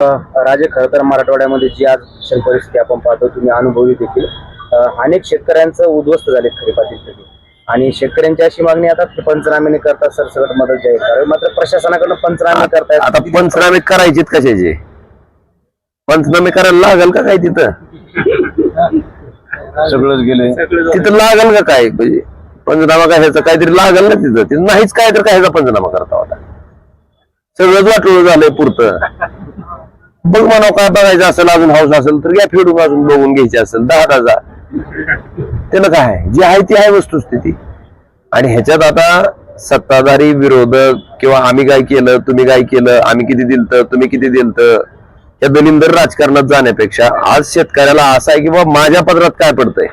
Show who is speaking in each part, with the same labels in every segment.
Speaker 1: राजे खरं तर मराठवाड्यामध्ये जी आज भीषण परिस्थिती आपण पाहतो तुम्ही अनुभवी देखील. अनेक शेतकऱ्यांचं उद्ध्वस्त झाले खरीपातील पिके आणि शेतकऱ्यांची अशी मागणी आता की पंचनामे करता सरसकट मदत जाहीर करावी. मात्र प्रशासनाकडून पंचनामे करतायत.
Speaker 2: आता पंचनामे करायचेत कशाचे? पंचनामे करायला लागल का काय तिथं?
Speaker 3: सगळंच गेले.
Speaker 2: तिथं लागल का काय? म्हणजे पंचनामा कशाचा काहीतरी लागल ना तिथं? तिथं नाहीच काय तर कशाचा पंचनामा करता होता. सगळंच वाटलं झालंय पुरतं. बघ म्हणा काय बघायचं असेल अजून हाऊस असेल तर घ्या फेडून अजून बघून घ्यायची असेल दहा हजार. त्याला काय आहे? जी आहे ती आहे वस्तुस्थिती. आणि ह्याच्यात आता सत्ताधारी विरोधक किंवा आम्ही काय केलं तुम्ही काय केलं आम्ही किती दिलत तुम्ही किती दिलत या दलिंदर राजकारणात जाण्यापेक्षा आज शेतकऱ्याला असं आहे की बाबा माझ्या पदरात काय पडतंय?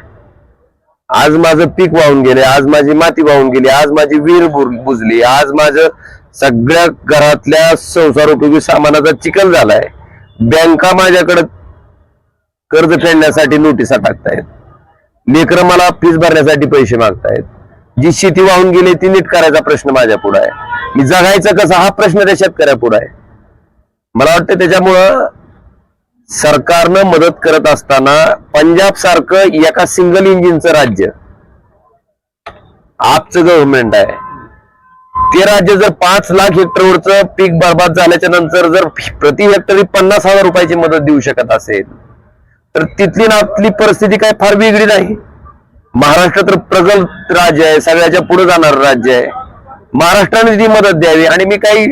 Speaker 2: आज माझं पीक वाहून गेले आज माझी माती वाहून गेली आज माझी वीर बुजली आज माझं सगळ्या घरातल्या संसारोपयोगी सामानाचा चिखल झालाय. बँका माझ्याकडे कर्ज फेडण्यासाठी नोटिसा टाकतायत. लेकरं मला फीस भरण्यासाठी पैसे मागतायत. जी शेती वाहून गेली ती नीट करायचा प्रश्न माझ्या पुढे आहे. मी जगायचं कसा हा प्रश्न त्या शेतकऱ्या पुढे आहे. मला वाटतं त्याच्यामुळं सरकारनं मदत करत असताना पंजाब सारखं एका सिंगल इंजिनचं राज्य आपचं गव्हर्नमेंट आहे. ते राज्य जर पाच लाख हेक्टरवरचं पीक बर्बाद झाल्याच्यानंतर जर प्रति हेक्टरी पन्नास हजार रुपयाची मदत देऊ शकत असेल तर तिथली ना आपली परिस्थिती काय फार वेगळी नाही. महाराष्ट्र तर प्रगत राज्य आहे सगळ्याच्या पुढे जाणार राज्य आहे. महाराष्ट्राने ती मदत द्यावी. आणि मी काही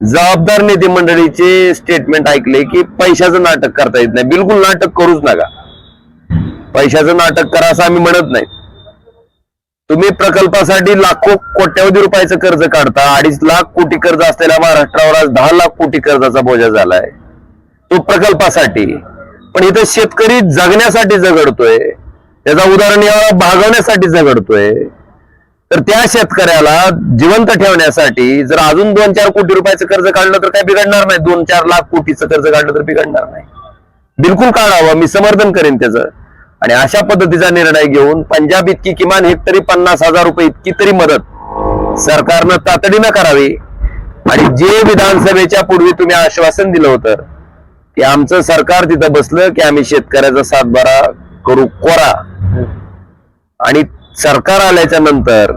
Speaker 2: जबाबदार नेते मंडळीचे स्टेटमेंट ऐकले की पैशाचं नाटक करता येत नाही. बिलकुल नाटक करूच नका. पैशाचं नाटक करा असं आम्ही म्हणत नाही. तुम्ही प्रकल्पासाठी लाखो कोट्यावधी रुपयाचं कर्ज काढता अडीच लाख कोटी कर्ज असलेल्या महाराष्ट्रावर आज दहा लाख कोटी कर्जाचा बोजा झालाय. तो प्रकल्पासाठी. पण इथं शेतकरी जगण्यासाठी झगडतोय. त्याचा उदाहरण याला भागवण्यासाठी झगडतोय. तर त्या शेतकऱ्याला जिवंत ठेवण्यासाठी जर अजून दोन चार कोटी रुपयाचं कर्ज काढलं तर काय बिघडणार नाही. दोन चार लाख कोटीचं कर्ज काढलं तर बिघडणार नाही. बिलकुल काढावं. मी समर्थन करेन त्याचं. आणि अशा पद्धतीचा निर्णय घेऊन पंजाब इतकी किमान हेक्टरी पन्नास हजार रुपये इतकी तरी मदत सरकारनं तातडीनं करावी. आणि जे विधानसभेच्या पूर्वी तुम्ही आश्वासन दिलं होतं की आमचं सरकार तिथं बसलं की आम्ही शेतकऱ्याचा सातबारा करू कोरा. आणि सरकार आल्याच्यानंतर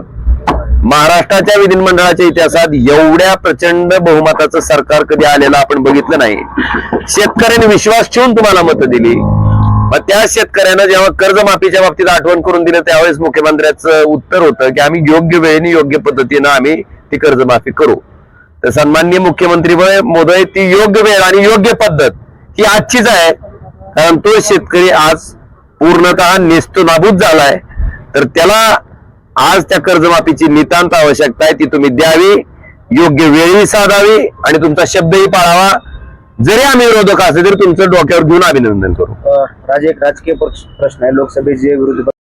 Speaker 2: महाराष्ट्राच्या विधिमंडळाच्या इतिहासात एवढ्या प्रचंड बहुमताचं सरकार कधी आलेलं आपण बघितलं नाही. शेतकऱ्यांनी विश्वास ठेवून तुम्हाला मतं दिली. मग त्या शेतकऱ्यांना जेव्हा कर्जमाफीच्या बाबतीत आठवण करून दिलं त्यावेळेस मुख्यमंत्र्याचं उत्तर होतं की आम्ही योग्य वेळेने योग्य पद्धतीनं आम्ही ती कर्जमाफी करू. तर सन्माननीय मुख्यमंत्री वय- ती योग्य वेळ आणि योग्य पद्धत ही आजचीच आहे. कारण तो शेतकरी आज पूर्णतः नेस्तनाबूत झालाय. तर त्याला आज त्या कर्जमाफीची नितांत आवश्यकता आहे ती तुम्ही द्यावी योग्य वेळी साधावी आणि तुमचा शब्दही पाळावा. जरी आम्ही विरोधक असेल तरी तुमचं डोक्यावर घेऊन अभिनंदन करू.
Speaker 1: राजे एक राजकीय पक्ष- प्रश्न आहे. लोकसभेचे विरोधी